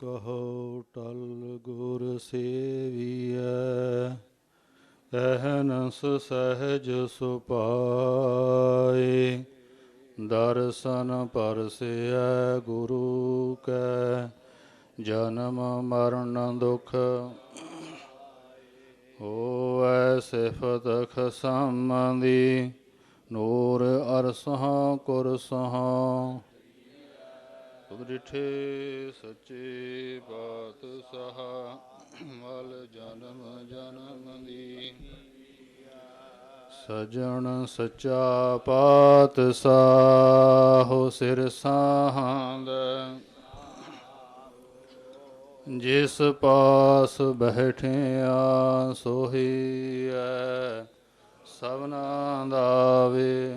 ਕਹੋ ਟਲ ਗੁਰ ਸੇਵੀਐ ਅਹਨਸ ਸਹਿਜ ਸੁਪਾਏ। ਦਰਸ਼ਨ ਪਰਸਿਐ ਗੁਰੂ ਕੈ, ਜਨਮ ਮਰਨ ਦੁਖ ਹੋਐ ਸਿਫਤ ਖਸਮਦੀ ਨੂਰ ਅਰਸਹਾਂ ਕੁਰਸਹਾਂ ਉਦਰਿਠੇ ਸੱਚੇ ਪਾਤਸ਼ਾਹ, ਮਲ ਜਨਮ ਜਨਮ ਦੀ ਸਜਣ ਸੱਚਾ ਪਾਤਸ਼ਾਹ, ਸਿਰ ਸਾਹੰਦ। ਜਿਸ ਪਾਸ ਬੈਠਿਆ ਸੋਹੀਐ ਸਭਨਾ ਦਾ ਵੇ।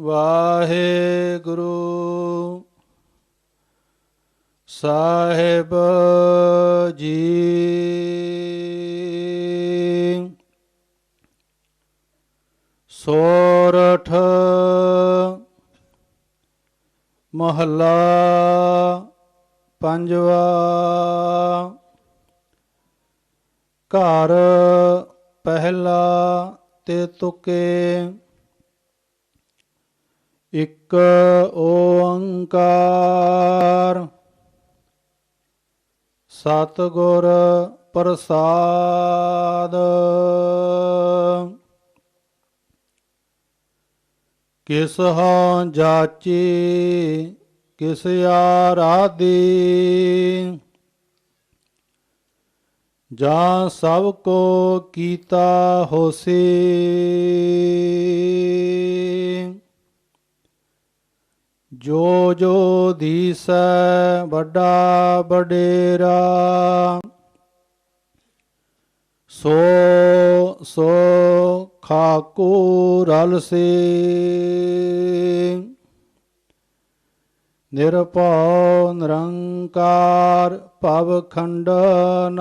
ਵਾਹਿਗੁਰੂ। ਸਾਹਿਬ ਜੀ। ਸੋਰਠ ਮਹੱਲਾ ਪੰਜਵਾ। ਘਰ ਪਹਿਲਾ ਤੇ ਤੁਕੇ। ਇਕ ਓੰਕਾਰ। ਸਤਿਗੁਰ ਪ੍ਰਸਾਦ। ਕਿਸ ਹਾਂ ਜਾਚੀ ਕਿਸ ਆਰਾਦੀ ਜਾਂ ਸਭ ਕੋ ਕੀਤਾ ਹੋਸੀ। ਜੋ ਜੋ ਦੀਸੈ ਵੱਡਾ ਵਡੇਰਾ ਸੋ ਸੋ ਖਾਕੂ ਰਲ ਸੇ। ਨਿਰਭਉ ਨਿਰੰਕਾਰ ਭਵ ਖੰਡਨ।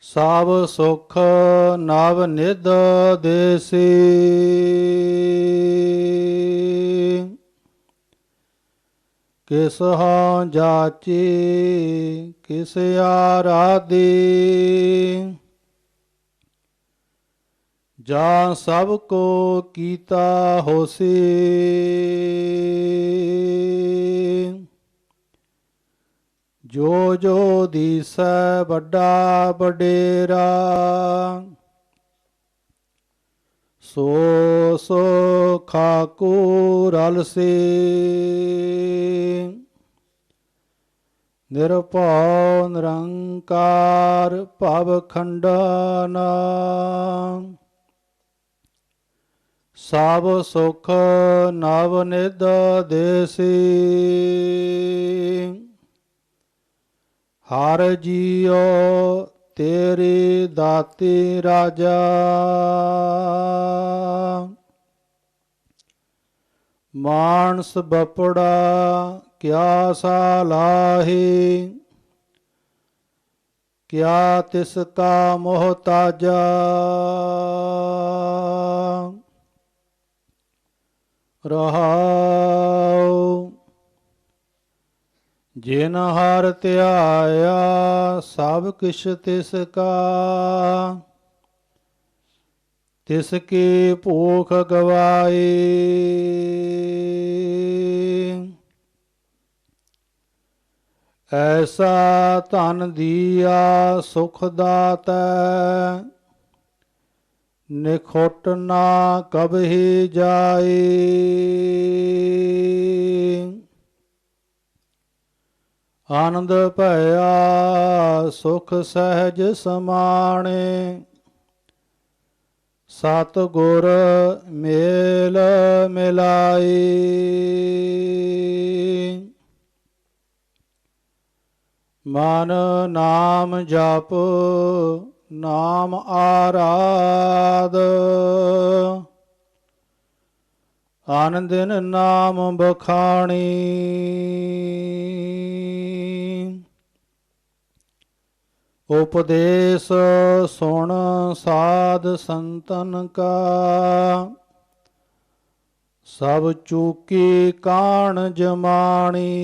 ਸਭ ਸੁਖ ਨਵ ਨਿਧ ਦੇਸੀ। ਕਿਸ ਹਾਂ ਜਾਚੀ, ਕਿਸ ਆਰਾਦੀ ਜਾਂ ਸਭ ਕੋ ਕੀਤਾ ਹੋਸੀ। ਜੋ ਜੋ ਦੀਸੈ ਵੱਡਾ ਵਡੇਰਾ, ਸੋ ਸੋ ਖਾਕੂ ਰਲ ਸੇ ਨਿਰਭਉ ਨਿਰੰਕਾਰ ਭਵ ਖੰਡਨ। ਸਭ ਸੁਖ ਨਵ ਨਿਧ ਦੇਸੀ। ਹਰ ਜੀਉ ਤੇਰੀ ਦਾਤੀ ਰਾਜਾ। ਮਾਨਸ ਬਪੜਾ ਕਿਆ ਸਾਲਾਹੀ। ਕਿਆ ਤਿਸ ਕਾ ਮੋਹਤਾਜਾ ਰਹਾਉ ਜਿਨ ਹਰ ਧਿਆਇਆ, ਸਭ ਕਿਛ ਤਿਸ ਕਾ। ਤਿਸ ਕੀ ਭੂਖ ਗਵਾਈ ਐਸਾ ਧਨ ਦੀਆ ਸੁਖ ਦਾਤੈ, ਨਿਖੋਟ ਨਾ ਕਬਹੀ ਜਾਏ। ਆਨੰਦ ਭਇਆ ਸੁਖ ਸਹਿਜ ਸਮਾਣੇ। ਸਤ ਗੁਰ ਮੇਲ ਮਿਲਾਈ। ਮਨ ਨਾਮ ਜਪ ਨਾਮ ਆਰਾਧ। ਆਨੰਦਿਨ ਨਾਮ ਬਖਾਣੀ। ਉਪਦੇਸ਼ ਸੁਣ ਸਾਧ ਸੰਤਨ ਕਾ। ਸਭ ਚੂਕੀ ਕਾਣ ਜਮਾਣੀ।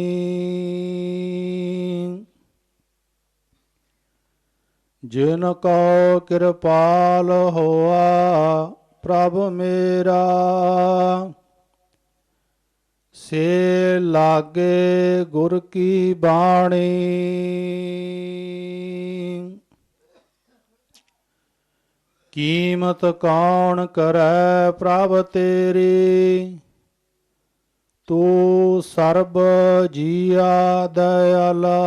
ਜਿਨ ਕੋ ਕਿਰਪਾਲ ਹੋਆ ਪ੍ਰਭ ਮੇਰਾ। ਸੇ ਲਾਗੇ ਗੁਰ ਕੀ ਬਾਣੀ। ਕੀਮਤ ਕੌਣ ਕਰੈ ਪ੍ਰਭ ਤੇਰੀ? ਤੂੰ ਸਰਬ ਜੀਆ ਦਇਆਲਾ।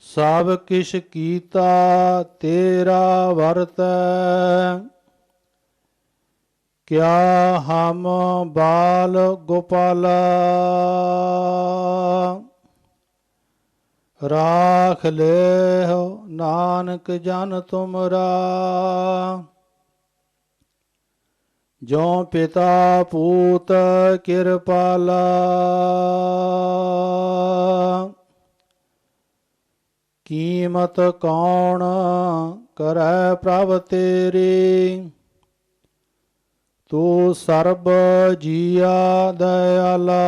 ਸਭ ਕਿਛ ਕੀਤਾ ਤੇਰਾ ਵਰਤੈ। ਕਿਆ ਹਮ ਬਾਲ ਗੋਪਾਲਾ? ਰਾਖ ਲੈ ਨਾਨਕ ਜਨ ਤੁਮਰਾ। ਜੋ ਪਿਤਾ ਪੂਤ ਕਿਰਪਾਲਾ। ਕੀਮਤ ਕੌਣ ਕਰੈ ਪ੍ਰਭ ਤੇਰੀ? ਤੂੰ ਸਰਬ ਜੀਆ ਦਇਆਲਾ।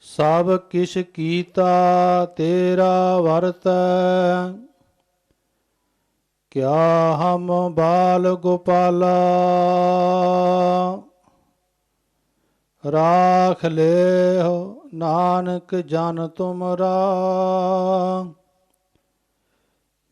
ਸਭ ਕਿਛ ਕੀਤਾ ਤੇਰਾ ਵਰਤੈ ਕਿਆ ਹਮ ਬਾਲ ਗੋਪਾਲਾ। ਰਾਖ ਲੈ ਨਾਨਕ ਜਨ ਤੁਮਰਾ।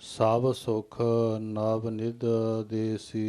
ਸਭ ਸੁਖ ਨਵ ਨਿਦ ਦੇਸੀ।